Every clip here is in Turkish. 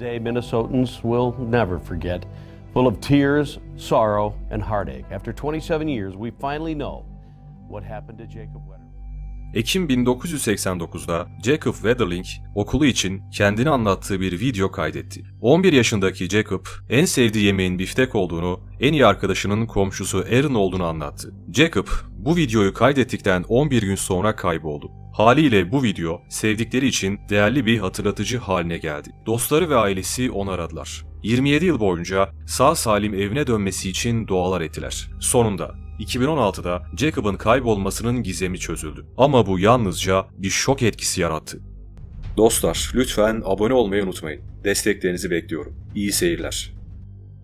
Day Minnesotans will never forget, full of tears, sorrow, and heartache. After 27 years, we finally know what happened to Jacob. Ekim 1989'da Jacob Wetterling okulu için kendini anlattığı bir video kaydetti. 11 yaşındaki Jacob en sevdiği yemeğin biftek olduğunu, en iyi arkadaşının komşusu Aaron olduğunu anlattı. Jacob bu videoyu kaydettikten 11 gün sonra kayboldu. Haliyle bu video sevdikleri için değerli bir hatırlatıcı haline geldi. Dostları ve ailesi onu aradılar. 27 yıl boyunca sağ salim evine dönmesi için dualar ettiler. Sonunda 2016'da Jacob'ın kaybolmasının gizemi çözüldü. Ama bu yalnızca bir şok etkisi yarattı. Dostlar, lütfen abone olmayı unutmayın. Desteklerinizi bekliyorum. İyi seyirler.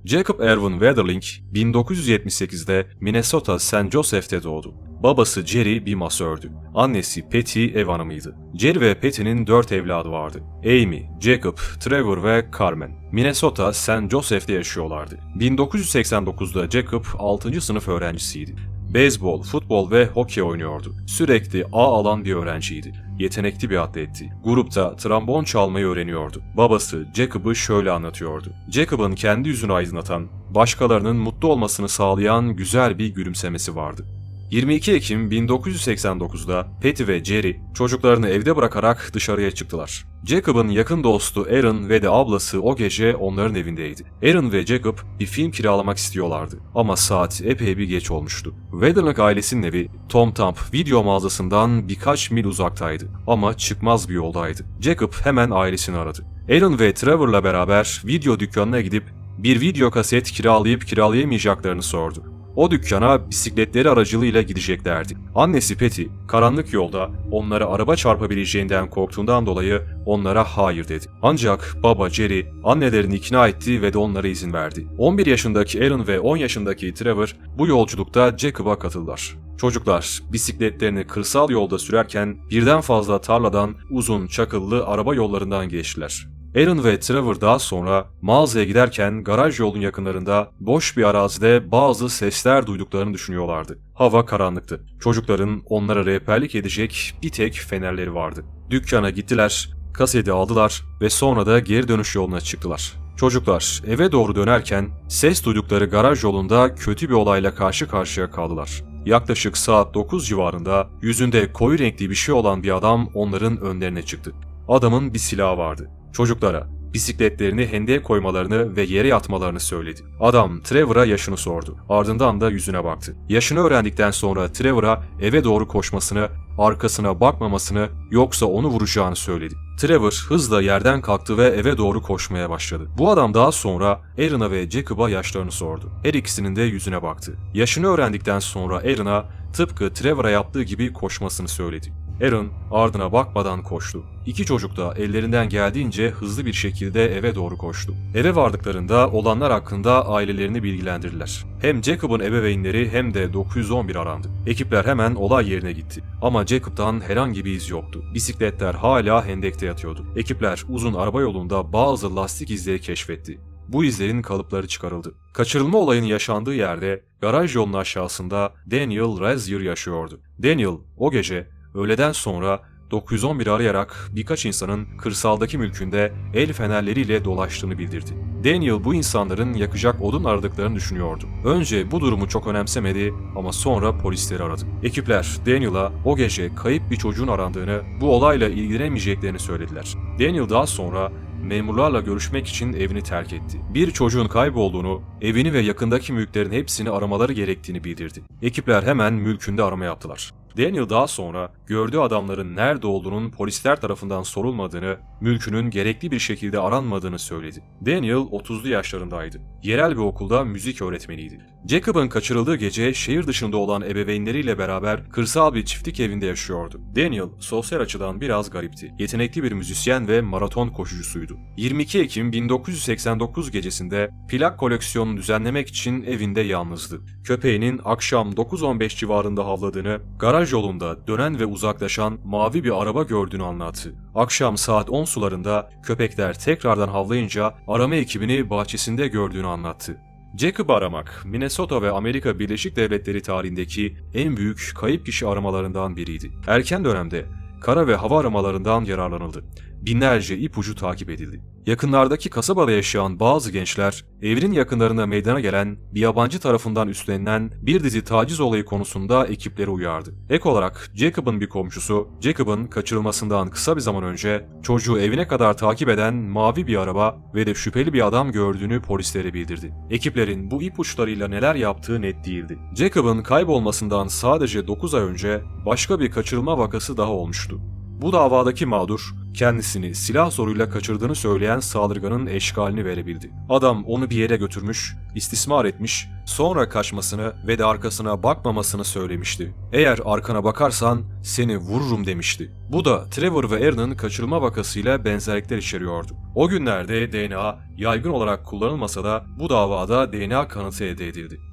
Jacob Erwin Wetherling 1978'de Minnesota St. Joseph'te doğdu. Babası Jerry bir masördü. Annesi Patty ev hanımıydı. Jerry ve Patty'nin dört evladı vardı. Amy, Jacob, Trevor ve Carmen. Minnesota St. Joseph'te yaşıyorlardı. 1989'da Jacob 6. sınıf öğrencisiydi. Beyzbol, futbol ve hokey oynuyordu. Sürekli A alan bir öğrenciydi. Yetenekli bir atletti. Grupta trombon çalmayı öğreniyordu. Babası Jacob'ı şöyle anlatıyordu. Jacob'ın kendi yüzünü aydınlatan, başkalarının mutlu olmasını sağlayan güzel bir gülümsemesi vardı. 22 Ekim 1989'da Patty ve Jerry çocuklarını evde bırakarak dışarıya çıktılar. Jacob'ın yakın dostu Aaron ve de ablası o gece onların evindeydi. Aaron ve Jacob bir film kiralamak istiyorlardı ama saat epey bir geç olmuştu. Wedderlock ailesinin evi Tom Thumb video mağazasından birkaç mil uzaktaydı ama çıkmaz bir yoldaydı. Jacob hemen ailesini aradı. Aaron ve Trevor'la beraber video dükkanına gidip bir video kaset kiralayıp kiralayamayacaklarını sordu. O dükkana bisikletleri aracılığıyla gideceklerdi. Annesi Patty, karanlık yolda onlara araba çarpabileceğinden korktuğundan dolayı onlara hayır dedi. Ancak baba Jerry annelerini ikna etti ve de onlara izin verdi. 11 yaşındaki Aaron ve 10 yaşındaki Trevor bu yolculukta Jacob'a katıldılar. Çocuklar bisikletlerini kırsal yolda sürerken birden fazla tarladan uzun çakıllı araba yollarından geçtiler. Aaron ve Trevor daha sonra mağazaya giderken garaj yolun yakınlarında boş bir arazide bazı sesler duyduklarını düşünüyorlardı. Hava karanlıktı. Çocukların onlara rehberlik edecek bir tek fenerleri vardı. Dükkana gittiler, kaseti aldılar ve sonra da geri dönüş yoluna çıktılar. Çocuklar eve doğru dönerken ses duydukları garaj yolunda kötü bir olayla karşı karşıya kaldılar. Yaklaşık saat 9 civarında yüzünde koyu renkli bir şey olan bir adam onların önlerine çıktı. Adamın bir silahı vardı. Çocuklara bisikletlerini hendeye koymalarını ve yere yatmalarını söyledi. Adam Trevor'a yaşını sordu. Ardından da yüzüne baktı. Yaşını öğrendikten sonra Trevor'a eve doğru koşmasını, arkasına bakmamasını yoksa onu vuracağını söyledi. Trevor hızla yerden kalktı ve eve doğru koşmaya başladı. Bu adam daha sonra Aaron'a ve Jacob'a yaşlarını sordu. Her ikisinin de yüzüne baktı. Yaşını öğrendikten sonra Aaron'a tıpkı Trevor'a yaptığı gibi koşmasını söyledi. Aaron ardına bakmadan koştu. İki çocuk da ellerinden geldiğince hızlı bir şekilde eve doğru koştu. Eve vardıklarında olanlar hakkında ailelerini bilgilendirdiler. Hem Jacob'un ebeveynleri hem de 911 arandı. Ekipler hemen olay yerine gitti. Ama Jacob'tan herhangi bir iz yoktu. Bisikletler hala hendekte yatıyordu. Ekipler uzun araba yolunda bazı lastik izleri keşfetti. Bu izlerin kalıpları çıkarıldı. Kaçırılma olayının yaşandığı yerde garaj yolunun aşağısında Daniel Razier yaşıyordu. Daniel o gece öğleden sonra 911 arayarak birkaç insanın kırsaldaki mülkünde el fenerleriyle dolaştığını bildirdi. Daniel bu insanların yakacak odun aradıklarını düşünüyordu. Önce bu durumu çok önemsemedi ama sonra polisleri aradı. Ekipler Daniel'a o gece kayıp bir çocuğun arandığını, bu olayla ilgilenemeyeceklerini söylediler. Daniel daha sonra memurlarla görüşmek için evini terk etti. Bir çocuğun kaybolduğunu, evini ve yakındaki mülklerin hepsini aramaları gerektiğini bildirdi. Ekipler hemen mülkünde arama yaptılar. Daniel daha sonra gördüğü adamların nerede olduğunun polisler tarafından sorulmadığını, mülkünün gerekli bir şekilde aranmadığını söyledi. Daniel 30'lu yaşlarındaydı. Yerel bir okulda müzik öğretmeniydi. Jacob'ın kaçırıldığı gece şehir dışında olan ebeveynleriyle beraber kırsal bir çiftlik evinde yaşıyordu. Daniel sosyal açıdan biraz garipti. Yetenekli bir müzisyen ve maraton koşucusuydu. 22 Ekim 1989 gecesinde plak koleksiyonunu düzenlemek için evinde yalnızdı. Köpeğinin akşam 9.15 civarında havladığını, garaj yolunda dönen ve uzaklaşan mavi bir araba gördüğünü anlattı. Akşam saat 10 sularında köpekler tekrardan havlayınca arama ekibini bahçesinde gördüğünü anlattı. Jacob'ı aramak, Minnesota ve Amerika Birleşik Devletleri tarihindeki en büyük kayıp kişi aramalarından biriydi. Erken dönemde kara ve hava aramalarından yararlanıldı. Binlerce ipucu takip edildi. Yakınlardaki kasabada yaşayan bazı gençler, evinin yakınlarında meydana gelen bir yabancı tarafından üstlenilen bir dizi taciz olayı konusunda ekipleri uyardı. Ek olarak Jacob'ın bir komşusu, Jacob'ın kaçırılmasından kısa bir zaman önce çocuğu evine kadar takip eden mavi bir araba ve de şüpheli bir adam gördüğünü polislere bildirdi. Ekiplerin bu ipuçlarıyla neler yaptığı net değildi. Jacob'ın kaybolmasından sadece 9 ay önce başka bir kaçırılma vakası daha olmuştu. Bu davadaki mağdur, kendisini silah zoruyla kaçırdığını söyleyen saldırganın eşkalini verebildi. Adam onu bir yere götürmüş, istismar etmiş, sonra kaçmasını ve de arkasına bakmamasını söylemişti. Eğer arkana bakarsan seni vururum demişti. Bu da Trevor ve Aaron'ın kaçırılma vakasıyla benzerlikler içeriyordu. O günlerde DNA yaygın olarak kullanılmasa da bu davada DNA kanıtı elde edildi.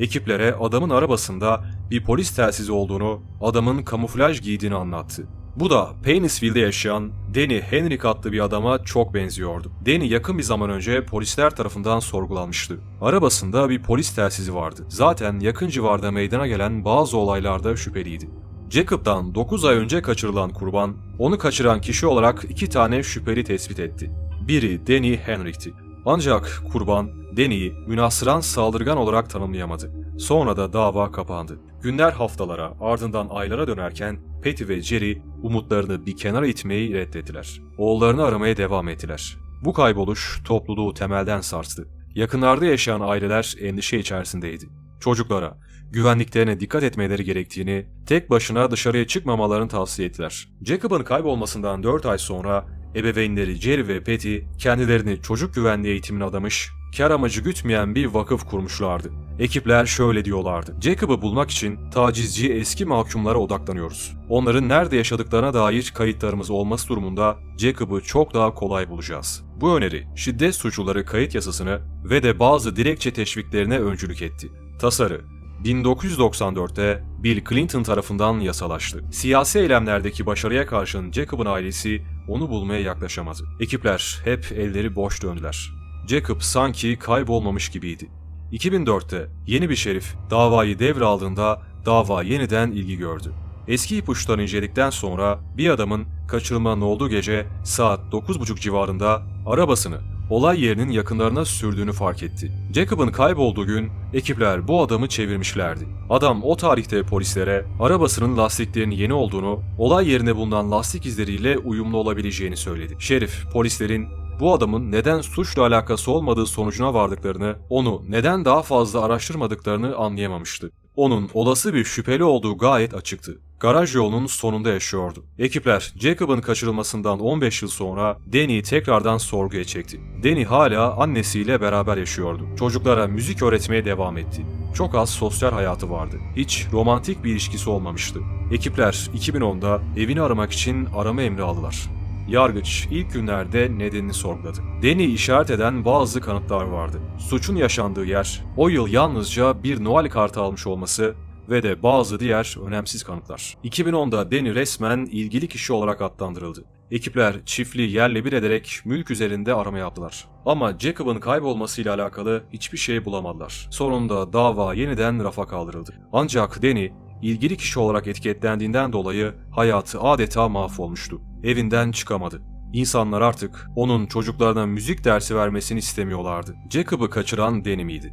Ekiplere adamın arabasında bir polis telsizi olduğunu, adamın kamuflaj giydiğini anlattı. Bu da Painesville'de yaşayan Danny Henrik adlı bir adama çok benziyordu. Danny yakın bir zaman önce polisler tarafından sorgulanmıştı. Arabasında bir polis telsizi vardı. Zaten yakın civarda meydana gelen bazı olaylarda şüpheliydi. Jacob'dan 9 ay önce kaçırılan kurban, onu kaçıran kişi olarak iki tane şüpheli tespit etti. Biri Danny Henrik'ti. Ancak kurban, Danny'yi münasıran saldırgan olarak tanımlayamadı. Sonra da dava kapandı. Günler haftalara ardından aylara dönerken Patty ve Jerry umutlarını bir kenara itmeyi reddettiler. Oğullarını aramaya devam ettiler. Bu kayboluş topluluğu temelden sarstı. Yakınlarda yaşayan aileler endişe içerisindeydi. Çocuklara güvenliklerine dikkat etmeleri gerektiğini, tek başına dışarıya çıkmamalarını tavsiye ettiler. Jacob'ın kaybolmasından 4 ay sonra ebeveynleri Jerry ve Patty kendilerini çocuk güvenliği eğitimine adamış, kar amacı gütmeyen bir vakıf kurmuşlardı. Ekipler şöyle diyorlardı. Jacob'ı bulmak için tacizci eski mahkumlara odaklanıyoruz. Onların nerede yaşadıklarına dair kayıtlarımız olması durumunda Jacob'ı çok daha kolay bulacağız. Bu öneri şiddet suçluları kayıt yasasını ve de bazı dilekçe teşviklerine öncülük etti. Tasarı 1994'te Bill Clinton tarafından yasalaştı. Siyasi eylemlerdeki başarıya karşın Jacob'ın ailesi onu bulmaya yaklaşamadı. Ekipler hep elleri boş döndüler. Jacob sanki kaybolmamış gibiydi. 2004'te yeni bir şerif davayı devraldığında dava yeniden ilgi gördü. Eski ipuçlarını inceledikten sonra bir adamın kaçırılmanın olduğu gece saat 9.30 civarında arabasını olay yerinin yakınlarına sürdüğünü fark etti. Jacob'ın kaybolduğu gün ekipler bu adamı çevirmişlerdi. Adam o tarihte polislere arabasının lastiklerinin yeni olduğunu, olay yerine bulunan lastik izleriyle uyumlu olabileceğini söyledi. Şerif polislerin bu adamın neden suçla alakası olmadığı sonucuna vardıklarını, onu neden daha fazla araştırmadıklarını anlayamamıştı. Onun olası bir şüpheli olduğu gayet açıktı. Garaj yolunun sonunda yaşıyordu. Ekipler Jacob'ın kaçırılmasından 15 yıl sonra Danny'i tekrardan sorguya çekti. Danny hala annesiyle beraber yaşıyordu. Çocuklara müzik öğretmeye devam etti. Çok az sosyal hayatı vardı. Hiç romantik bir ilişkisi olmamıştı. Ekipler 2010'da evini aramak için arama emri aldılar. Yargıç ilk günlerde nedenini sorguladı. Deni işaret eden bazı kanıtlar vardı. Suçun yaşandığı yer, o yıl yalnızca bir Noel kartı almış olması ve de bazı diğer önemsiz kanıtlar. 2010'da Deni resmen ilgili kişi olarak adlandırıldı. Ekipler çiftliği yerle bir ederek mülk üzerinde arama yaptılar. Ama Jacob'ın kaybolmasıyla alakalı hiçbir şey bulamadılar. Sonunda dava yeniden rafa kaldırıldı. Ancak Deni ilgili kişi olarak etiketlendiğinden dolayı hayatı adeta mahvolmuştu. Evinden çıkamadı. İnsanlar artık onun çocuklarına müzik dersi vermesini istemiyorlardı. Jacob'ı kaçıran Danny miydi?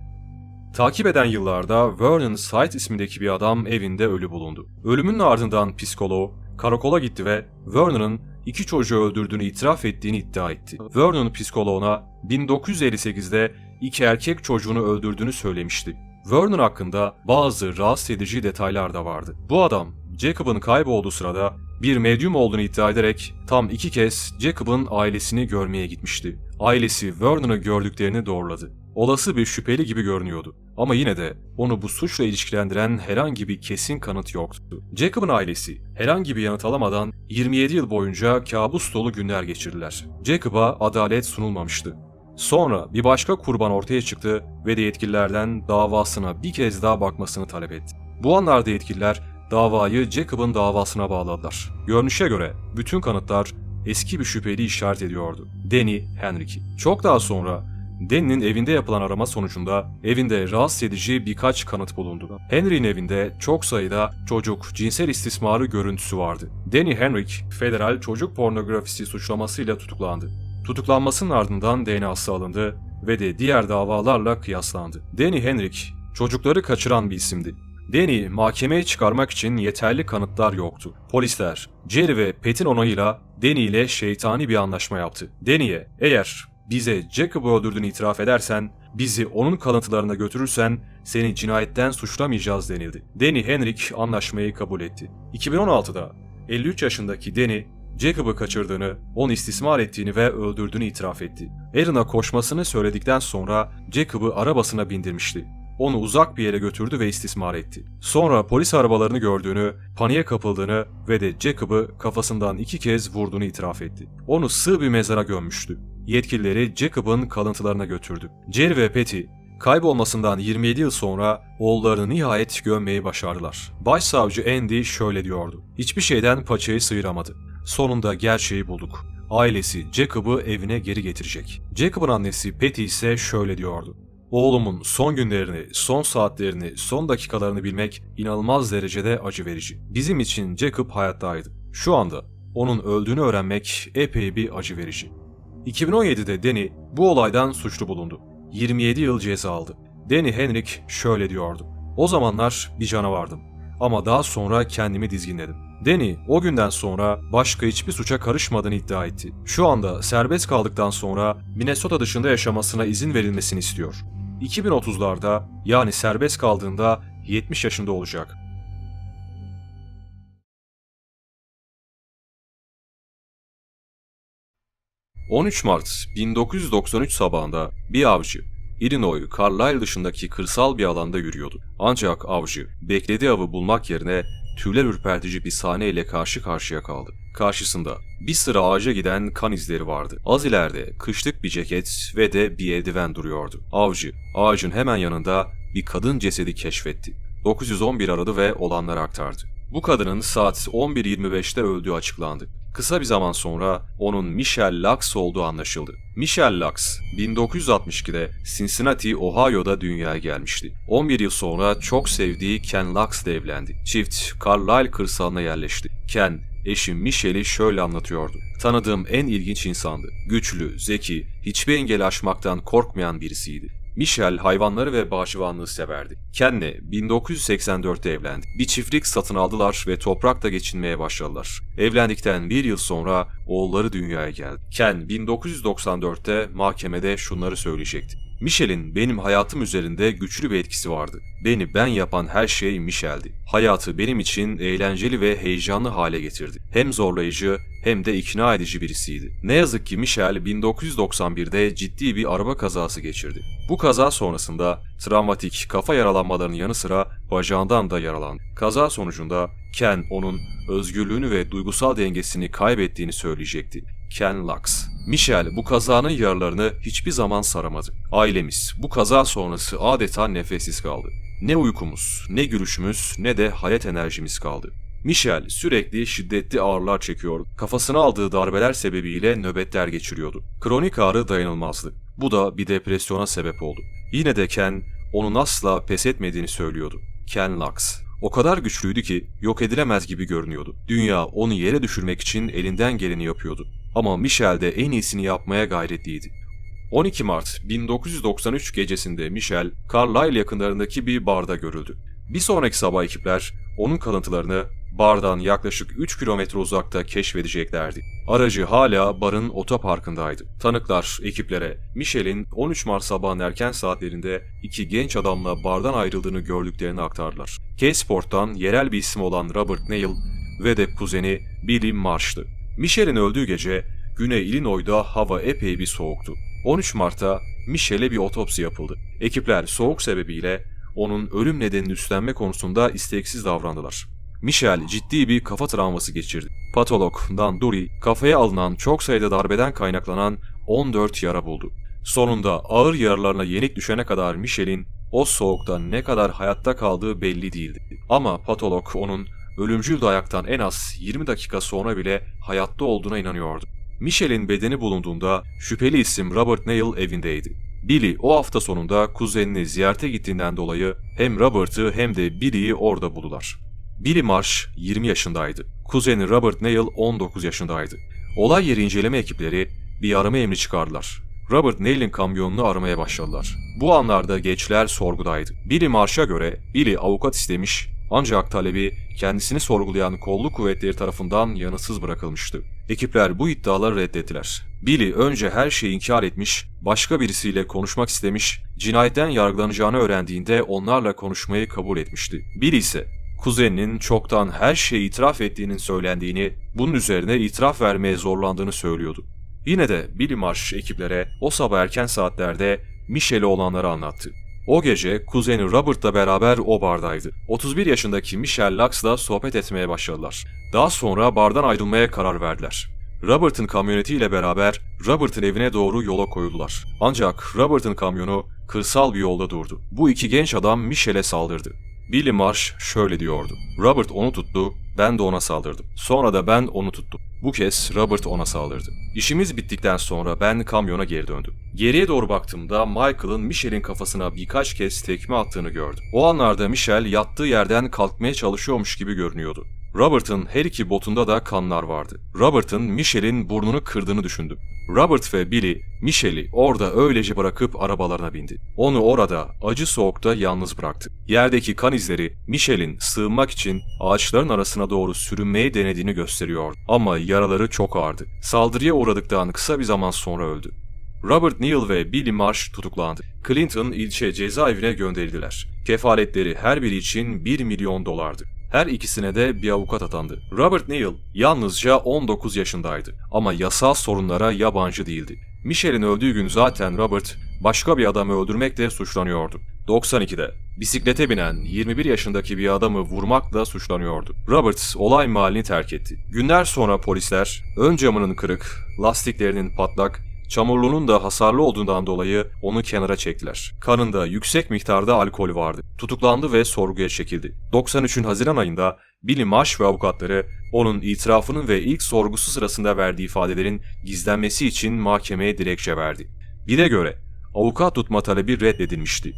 Takip eden yıllarda Vernon Sight ismindeki bir adam evinde ölü bulundu. Ölümünün ardından psikoloğu karakola gitti ve Vernon'ın iki çocuğu öldürdüğünü itiraf ettiğini iddia etti. Vernon psikoloğuna 1958'de iki erkek çocuğunu öldürdüğünü söylemişti. Vernon hakkında bazı rahatsız edici detaylar da vardı. Bu adam Jacob'ın kaybolduğu sırada bir medyum olduğunu iddia ederek tam iki kez Jacob'ın ailesini görmeye gitmişti. Ailesi Vernon'ı gördüklerini doğruladı. Olası bir şüpheli gibi görünüyordu. Ama yine de onu bu suçla ilişkilendiren herhangi bir kesin kanıt yoktu. Jacob'ın ailesi herhangi bir yanıt alamadan 27 yıl boyunca kabus dolu günler geçirdiler. Jacob'a adalet sunulmamıştı. Sonra bir başka kurban ortaya çıktı ve de yetkililerden davasına bir kez daha bakmasını talep etti. Bu anlarda yetkililer davayı Jacob'ın davasına bağladılar. Görünüşe göre bütün kanıtlar eski bir şüpheli işaret ediyordu. Danny Henrick'i. Çok daha sonra Danny'nin evinde yapılan arama sonucunda evinde rahatsız edici birkaç kanıt bulundu. Henry'nin evinde çok sayıda çocuk cinsel istismarı görüntüsü vardı. Danny Henrik, federal çocuk pornografisi suçlamasıyla tutuklandı. Tutuklanmasının ardından DNA'sı alındı ve de diğer davalarla kıyaslandı. Danny Henrik, çocukları kaçıran bir isimdi. Danny mahkemeye çıkarmak için yeterli kanıtlar yoktu. Polisler Jerry ve Pet'in onayıyla Danny ile şeytani bir anlaşma yaptı. Danny'e eğer bize Jacob'u öldürdüğünü itiraf edersen, bizi onun kalıntılarına götürürsen seni cinayetten suçlamayacağız denildi. Danny Henrik anlaşmayı kabul etti. 2016'da 53 yaşındaki Danny Jacob'ı kaçırdığını, onu istismar ettiğini ve öldürdüğünü itiraf etti. Aaron'a koşmasını söyledikten sonra Jacob'ı arabasına bindirmişti. Onu uzak bir yere götürdü ve istismar etti. Sonra polis arabalarını gördüğünü, paniğe kapıldığını ve de Jacob'ı kafasından iki kez vurduğunu itiraf etti. Onu sığ bir mezara gömmüştü. Yetkilileri Jacob'ın kalıntılarına götürdü. Jerry ve Patty kaybolmasından 27 yıl sonra oğullarını nihayet gömmeyi başardılar. Başsavcı Andy şöyle diyordu. Hiçbir şeyden paçayı sıyıramadı. Sonunda gerçeği bulduk. Ailesi Jacob'ı evine geri getirecek. Jacob'ın annesi Patty ise şöyle diyordu. Oğlumun son günlerini, son saatlerini, son dakikalarını bilmek inanılmaz derecede acı verici. Bizim için Jacob hayattaydı. Şu anda onun öldüğünü öğrenmek epey bir acı verici. 2017'de Danny bu olaydan suçlu bulundu. 27 yıl ceza aldı. Danny Henrik şöyle diyordu. O zamanlar bir canavardım. Ama daha sonra kendimi dizginledim. Danny o günden sonra başka hiçbir suça karışmadığını iddia etti. Şu anda serbest kaldıktan sonra Minnesota dışında yaşamasına izin verilmesini istiyor. 2030'larda yani serbest kaldığında 70 yaşında olacak. ...13 Mart 1993 sabahında bir avcı Illinois, Carlisle dışındaki kırsal bir alanda yürüyordu. Ancak avcı beklediği avı bulmak yerine tüyler ürpertici bir sahneyle karşı karşıya kaldı. Karşısında bir sıra ağaca giden kan izleri vardı. Az ileride kışlık bir ceket ve de bir eldiven duruyordu. Avcı ağacın hemen yanında bir kadın cesedi keşfetti. 911 aradı ve olanları aktardı. Bu kadının saat 11.25'te öldüğü açıklandı. Kısa bir zaman sonra onun Michelle Lux olduğu anlaşıldı. Michelle Lux, 1962'de Cincinnati, Ohio'da dünyaya gelmişti. 11 yıl sonra çok sevdiği Ken Lux ile evlendi. Çift Carlisle kırsalına yerleşti. Ken, eşi Michelle'i şöyle anlatıyordu. Tanıdığım en ilginç insandı. Güçlü, zeki, hiçbir engel aşmaktan korkmayan birisiydi. Michel hayvanları ve bahçıvanlığı severdi. Ken'le 1984'te evlendi. Bir çiftlik satın aldılar ve toprakta geçinmeye başladılar. Evlendikten bir yıl sonra oğulları dünyaya geldi. Ken 1994'te mahkemede şunları söyleyecekti. Michel'in benim hayatım üzerinde güçlü bir etkisi vardı. Beni ben yapan her şey Michel'di. Hayatı benim için eğlenceli ve heyecanlı hale getirdi. Hem zorlayıcı hem de ikna edici birisiydi. Ne yazık ki Michel 1991'de ciddi bir araba kazası geçirdi. Bu kaza sonrasında travmatik kafa yaralanmalarının yanı sıra bacağından da yaralandı. Kaza sonucunda Ken onun özgürlüğünü ve duygusal dengesini kaybettiğini söyleyecekti. Ken Lux. Michel bu kazanın yaralarını hiçbir zaman saramadı. Ailemiz bu kaza sonrası adeta nefessiz kaldı. Ne uykumuz, ne gülüşümüz, ne de hayat enerjimiz kaldı. Michel sürekli şiddetli ağrılar çekiyordu. Kafasına aldığı darbeler sebebiyle nöbetler geçiriyordu. Kronik ağrı dayanılmazdı. Bu da bir depresyona sebep oldu. Yine de Ken onun asla pes etmediğini söylüyordu. Ken Lux. O kadar güçlüydü ki yok edilemez gibi görünüyordu. Dünya onu yere düşürmek için elinden geleni yapıyordu. Ama Michel de en iyisini yapmaya gayretliydi. 12 Mart 1993 gecesinde Michel, Carlisle yakınlarındaki bir barda görüldü. Bir sonraki sabah ekipler onun kalıntılarını bardan yaklaşık 3 kilometre uzakta keşfedeceklerdi. Aracı hala barın otoparkındaydı. Tanıklar ekiplere Michel'in 13 Mart sabahın erken saatlerinde iki genç adamla bardan ayrıldığını gördüklerini aktardılar. K-Sport'tan yerel bir isim olan Robert Neal ve de kuzeni Billy Marsh'tı. Michel'in öldüğü gece Güney Illinois'da hava epey bir soğuktu. 13 Mart'ta Michel'e bir otopsi yapıldı. Ekipler soğuk sebebiyle onun ölüm nedenini üstlenme konusunda isteksiz davrandılar. Michel ciddi bir kafa travması geçirdi. Patolog Dan Dury kafaya alınan çok sayıda darbeden kaynaklanan 14 yara buldu. Sonunda ağır yaralarına yenik düşene kadar Michel'in o soğukta ne kadar hayatta kaldığı belli değildi. Ama patolog onun ölümcül dayaktan en az 20 dakika sonra bile hayatta olduğuna inanıyordu. Michel'in bedeni bulunduğunda şüpheli isim Robert Neal evindeydi. Billy o hafta sonunda kuzenini ziyarete gittiğinden dolayı hem Robert'ı hem de Billy'yi orada buldular. Billy Marsh 20 yaşındaydı. Kuzeni Robert Neal 19 yaşındaydı. Olay yeri inceleme ekipleri bir arama emri çıkardılar. Robert Neal'in kamyonunu aramaya başladılar. Bu anlarda gençler sorgudaydı. Billy Marsh'a göre Billy avukat istemiş ancak talebi kendisini sorgulayan kolluk kuvvetleri tarafından yanıtsız bırakılmıştı. Ekipler bu iddiaları reddettiler. Billy önce her şeyi inkar etmiş, başka birisiyle konuşmak istemiş, cinayetten yargılanacağını öğrendiğinde onlarla konuşmayı kabul etmişti. Billy ise kuzeninin çoktan her şeyi itiraf ettiğinin söylendiğini, bunun üzerine itiraf vermeye zorlandığını söylüyordu. Yine de Billy Marsh ekiplere o sabah erken saatlerde Michel'e olanları anlattı. O gece kuzeni Robert'la beraber o bardaydı. 31 yaşındaki Michelle Lux'la sohbet etmeye başladılar. Daha sonra bardan ayrılmaya karar verdiler. Robert'ın kamyonetiyle beraber Robert'ın evine doğru yola koyuldular. Ancak Robert'ın kamyonu kırsal bir yolda durdu. Bu iki genç adam Michel'e saldırdı. Billy Marsh şöyle diyordu. Robert onu tuttu, ben de ona saldırdım. Sonra da ben onu tuttum. Bu kez Robert ona saldırdı. İşimiz bittikten sonra ben kamyona geri döndüm. Geriye doğru baktığımda Michael'ın Michel'in kafasına birkaç kez tekme attığını gördüm. O anlarda Michel yattığı yerden kalkmaya çalışıyormuş gibi görünüyordu. Robert'ın her iki botunda da kanlar vardı. Robert'ın Michel'in burnunu kırdığını düşündüm. Robert ve Billy, Michel'i orada öylece bırakıp arabalarına bindi. Onu orada acı soğukta yalnız bıraktı. Yerdeki kan izleri Michel'in sığınmak için ağaçların arasına doğru sürünmeyi denediğini gösteriyor. Ama yaraları çok ağırdı. Saldırıya uğradıktan kısa bir zaman sonra öldü. Robert Neal ve Billy Marsh tutuklandı. Clinton ilçe cezaevine gönderildiler. Kefaletleri her biri için 1 milyon dolardı. Her ikisine de bir avukat atandı. Robert Neal yalnızca 19 yaşındaydı ama yasal sorunlara yabancı değildi. Michel'in öldüğü gün zaten Robert başka bir adamı öldürmekle suçlanıyordu. 92'de bisiklete binen 21 yaşındaki bir adamı vurmakla suçlanıyordu. Robert olay mahallini terk etti. Günler sonra polisler ön camının kırık, lastiklerinin patlak, çamurluğunun da hasarlı olduğundan dolayı onu kenara çektiler. Kanında yüksek miktarda alkol vardı. Tutuklandı ve sorguya çekildi. 93'ün Haziran ayında Billy Marsh ve avukatları onun itirafının ve ilk sorgusu sırasında verdiği ifadelerin gizlenmesi için mahkemeye dilekçe verdi. Bire göre avukat tutma talebi reddedilmişti.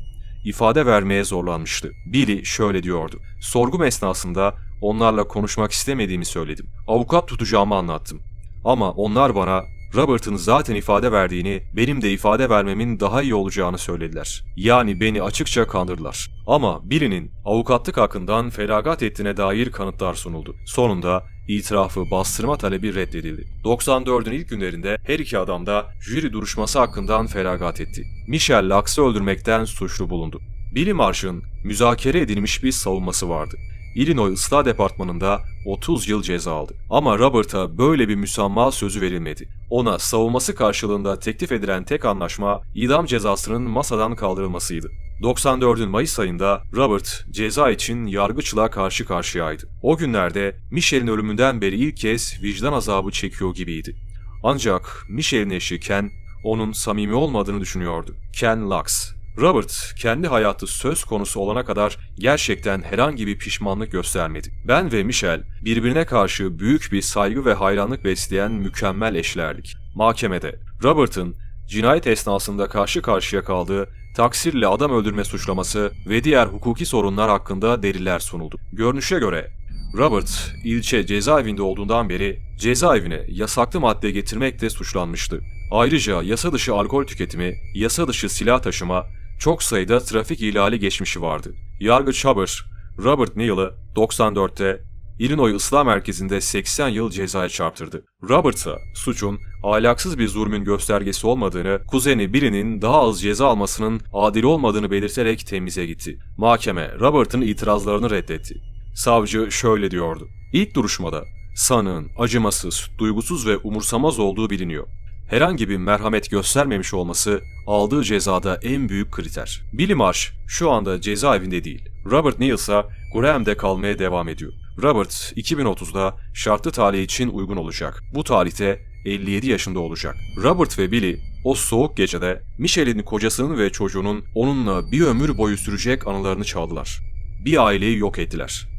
İfade vermeye zorlanmıştı. Billy şöyle diyordu. Sorgum esnasında onlarla konuşmak istemediğimi söyledim. Avukat tutacağımı anlattım. Ama onlar bana Robert'ın zaten ifade verdiğini, benim de ifade vermemin daha iyi olacağını söylediler. Yani beni açıkça kandırdılar. Ama Billy'nin avukatlık hakkından feragat ettiğine dair kanıtlar sunuldu. Sonunda itirafı bastırma talebi reddedildi. 94'ün ilk günlerinde her iki adam da jüri duruşması hakkından feragat etti. Michel Lux'ı öldürmekten suçlu bulundu. Billy Marsh'ın müzakere edilmiş bir savunması vardı. Illinois Islah Departmanı'nda 30 yıl ceza aldı. Ama Robert'a böyle bir müsamma sözü verilmedi. Ona savunması karşılığında teklif edilen tek anlaşma idam cezasının masadan kaldırılmasıydı. 94'ün Mayıs ayında Robert ceza için yargıçla karşı karşıyaydı. O günlerde Michel'in ölümünden beri ilk kez vicdan azabı çekiyor gibiydi. Ancak Michel'in eşi Ken onun samimi olmadığını düşünüyordu. Ken Lux. Robert kendi hayatı söz konusu olana kadar gerçekten herhangi bir pişmanlık göstermedi. Ben ve Michel birbirine karşı büyük bir saygı ve hayranlık besleyen mükemmel eşlerdik. Mahkemede Robert'ın cinayet esnasında karşı karşıya kaldığı taksirle adam öldürme suçlaması ve diğer hukuki sorunlar hakkında deliller sunuldu. Görünüşe göre Robert ilçe cezaevinde olduğundan beri cezaevine yasaklı madde getirmekle suçlanmıştı. Ayrıca yasa dışı alkol tüketimi, yasa dışı silah taşıma, çok sayıda trafik ihlali geçmişi vardı. Yargıç Haber, Robert Neal'ı 94'te Illinois Islah Merkezi'nde 80 yıl cezaya çarptırdı. Robert'a suçun ahlaksız bir zulmün göstergesi olmadığını, kuzeni birinin daha az ceza almasının adil olmadığını belirterek temize gitti. Mahkeme Robert'ın itirazlarını reddetti. Savcı şöyle diyordu. İlk duruşmada sanığın acımasız, duygusuz ve umursamaz olduğu biliniyor. Herhangi bir merhamet göstermemiş olması aldığı cezada en büyük kriter. Billy Marsh şu anda cezaevinde değil. Robert Neal ise Graham'de kalmaya devam ediyor. Robert 2030'da şartlı talih için uygun olacak. Bu tarihte 57 yaşında olacak. Robert ve Billy o soğuk gecede Michelle'in kocasının ve çocuğunun onunla bir ömür boyu sürecek anılarını çaldılar. Bir aileyi yok ettiler.